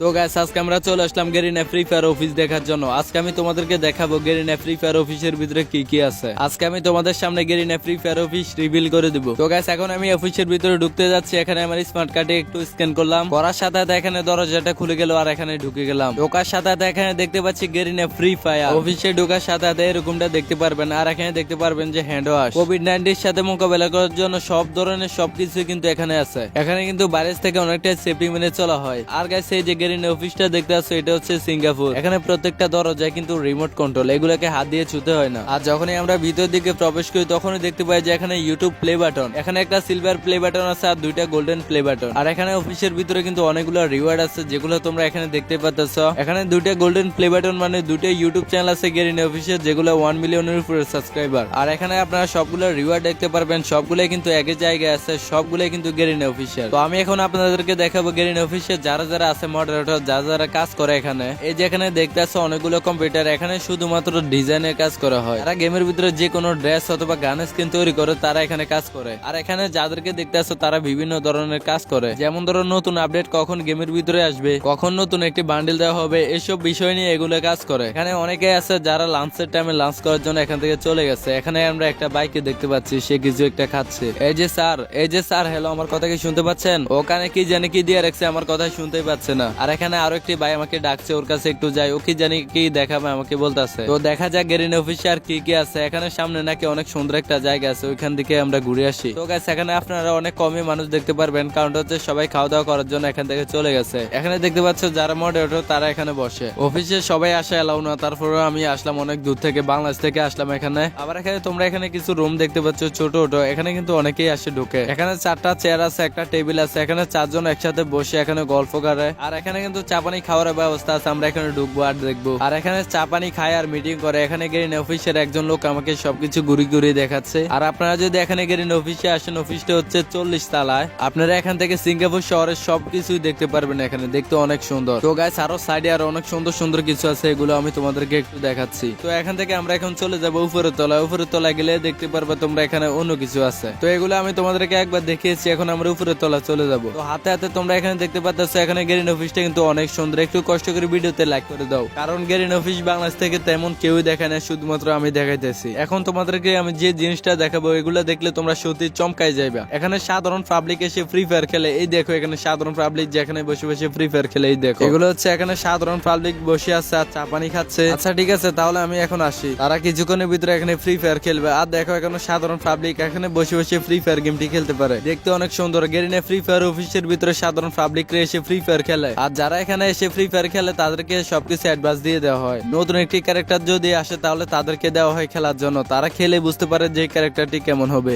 তো গাইস আজকে আমরা চলে আসলাম গেরিনা ফ্রি ফায়ার অফিস দেখার জন্য। আজকে আমি তোমাদেরকে দেখাবো গেরিনা ফ্রি ফায়ার অফিসের ভিতরে কি কি আছে। আজকে আমি তোমাদের সামনে Garena free fire office reveal করে দিব। তো গাইস এখন আমি অফিসের ভিতরে ঢুকতে যাচ্ছি। এখানে আমার স্মার্ট কার্ডে একটু স্ক্যান করলাম। করার সাথে সাথে এখানে দরজাটা খুলে গেল আর এখানে ঢুকে গেলাম। ঢোকার সাথে সাথে এখানে দেখতে পাচ্ছি গেরিনা ফ্রি ফায়ার অফিসে ঢোকার সাথে সাথে এরকমটা দেখতে পারবেন। আর এখানে দেখতে পারবেন যে হ্যান্ড ওয়াশ কোভিড নাইন্টির সাথে মোকাবেলা করার জন্য সব ধরনের সবকিছু কিন্তু এখানে আছে। এখানে কিন্তু বাইরে থেকে অনেকটা সেফটি মেনে চলা হয়। আর গাইস এই যে গেরিনা অফিসটা দেখতে পাচ্ছ এটা হচ্ছে সিঙ্গাপুর। এখানে প্রত্যেকটা দরজায় কিন্তু রিমোট কন্ট্রোল এগুলোকে হাত দিয়ে ছুতে হয় না। আর যখনই আমরা ভিতর দিকে প্রবেশ করি, তখনই দেখতে পাই যে এখানে ইউটিউব প্লে বাটন এখানে একটা সিলভার প্লে বাটন আছে আর দুইটা গোল্ডেন প্লে বাটন আর এখানে অফিসের ভিতরে কিন্তু অনেকগুলো রিওয়ার্ড আছে, যেগুলো তোমরা এখানে দেখতে পাচ্ছ এখানে দুইটা গোল্ডেন প্লে বাটন মানে দুইটা ইউটিউব চ্যানেল আছে গেরিন অফিসের যেগুলো ওয়ান মিলিয়নের উপরে সাবস্ক্রাইবার আর এখানে আপনারা সবগুলো রিওয়ার্ড দেখতে পারবেন সবগুলো কিন্তু একই জায়গায় আছে সবগুলো কিন্তু গেরিন অফিসিয়াল তো আমি এখন আপনাদেরকে দেখাবো গেরিন অফিসিয়াল যারা যারা আছে মডারেটর যারা যারা কাজ করে এখানে, এই যে এখানে দেখতে আছে অনেকগুলো কম্পিউটার, এখানে শুধুমাত্র ডিজাইনের কাজ করা হয়। তারা গেমের ভিতরে যে কোনো ড্রেস অথবা গান স্কিন তৈরি করে, তারা এখানে কাজ করে। আর এখানে যাদেরকে দেখতে আসো তারা বিভিন্ন ধরনের কাজ করে। যেমন ধরো, নতুন আপডেট কখন গেমের ভিতরে আসবে, কখন নতুন একটি বান্ডিল দেওয়া হবে, এসব বিষয় নিয়ে এগুলো কাজ করে। এখানে অনেকে আছে যারা লাঞ্চের টাইমে লাঞ্চ করার জন্য এখান থেকে চলে গেছে। এখানে আমরা একটা বাইকে দেখতে পাচ্ছি, সে কিছু একটা খাচ্ছে। এই যে স্যার, এই যে স্যার হ্যালো আমার কথা কি শুনতে পাচ্ছেন? ওখানে কি জানি কি দিয়ে রাখছে, আমার কথা শুনতেই পাচ্ছে না। আর এখানে আরও একটি ভাই আমাকে ডাকছে, ওর কাছে একটু যাই। ও কি জানি কি দেখাবে, আমাকে বলতেছে। তো দেখা যাক গেরিন অফিসে আর কি কি আছে। এখানে সামনে নাকি অনেক সুন্দর একটা জায়গা আছে, ওইখান থেকে আমরা ঘুরে আসি। তো গাছ এখানে আপনারা অনেক কমই মানুষ দেখতে পারবেন, কারণ হচ্ছে সবাই খাওয়া দাওয়া করার জন্য এখান থেকে চলে গেছে। এখানে দেখতে পাচ্ছ, যারা মডারেটর তারা এখানে বসে। অফিসে সবাই আসে এলাও না তারপরে আমি আসলাম অনেক দূর থেকে, বাংলাদেশ থেকে আসলাম এখানে। আবার এখানে তোমরা এখানে কিছু রুম দেখতে পাচ্ছ, ছোট ছোট। এখানে কিন্তু অনেকেই আসে ঢুকে। এখানে চারটা চেয়ার আছে, একটা টেবিল আছে। এখানে চারজন একসাথে বসে এখানে গল্প করে। আর এখানে কিন্তু চা পানি খাওয়ার ব্যবস্থা আছে, আমরা এখানে ঢুকবো আর দেখব। আর এখানে চা পানি খায় আর মিটিং করে, এখানে গেরিন অফিসের একজন লোক আমাকে সবকিছু ঘুরি ঘুরি দেখাচ্ছে। আর আপনারা যদি এখানে গেরিন অফিসে আসেন অফিসটা হচ্ছে চল্লিশ তালায়। আপনারা এখান থেকে সিঙ্গাপুর শহরের সবকিছুই দেখতে পারবেন এখানে, দেখতে অনেক সুন্দর। তো গাছ আরও সাইডে আর অনেক সুন্দর সুন্দর কিছু আছে, এগুলো আমি তোমাদেরকে একটু দেখাচ্ছি। তো এখান থেকে আমরা এখন চলে যাব উপরের তলায়। উপরের তলায় গেলে দেখতে পারবে তোমরা এখানে অন্য কিছু আছে। তো এগুলো আমি তোমাদেরকে একবার দেখিয়েছি, এখন আমরা উপরের তলায় চলে যাব। তো হাতে হাতে তোমরা এখানে দেখতে পাচ্ছ এখানে গেরিন অফিসটা কিন্তু অনেক সুন্দর। একটু কষ্ট করে ভিডিওতে লাইক করে দাও। কারণ গেরিন অফিস বাংলাদেশ থেকে তেমন কেউই দেখায় না শুধুমাত্র আমি দেখাইতেছি। এখন তোমাদেরকে আমি যে জিনিসটা দেখাবো, এগুলো দেখলে তোমরা সত্যি চমকাই যাবে এখানে সাধারণ পাবলিক এসে ফ্রি ফায়ার খেলে। এই দেখো এখানে সাধারণ পাবলিক যেখানে বসে বসে ফ্রি ফায়ার খেলে, এই দেখো। এগুলো হচ্ছে এখানে সাধারণ পাবলিক বসে আছে আর চা পানি খাচ্ছে। আচ্ছা ঠিক আছে, তাহলে আমি এখন আসি। তারা কিছুক্ষণের ভিতরে এখানে ফ্রি ফায়ার খেলবে। আর দেখো এখানে সাধারণ পাবলিক এখানে বসে বসে ফ্রি ফায়ার গেমটি খেলতে পারে। দেখতে অনেক সুন্দর। গেরিনে ফ্রি ফায়ার অফিসের ভিতরে সাধারণ পাবলিক এসে ফ্রি ফায়ার খেলে। আর যারা এখানে এসে ফ্রি ফায়ার খেলে, তাদেরকে সবকিছু অ্যাডভান্স দিয়ে দেওয়া হয়। নতুন একটি ক্যারেক্টার যদি আসে, তাহলে তাদেরকে দেওয়া হয় খেলার জন্য। তারা খেলে বুঝতে পারে যে ক্যারেক্টারটি কেমন হবে।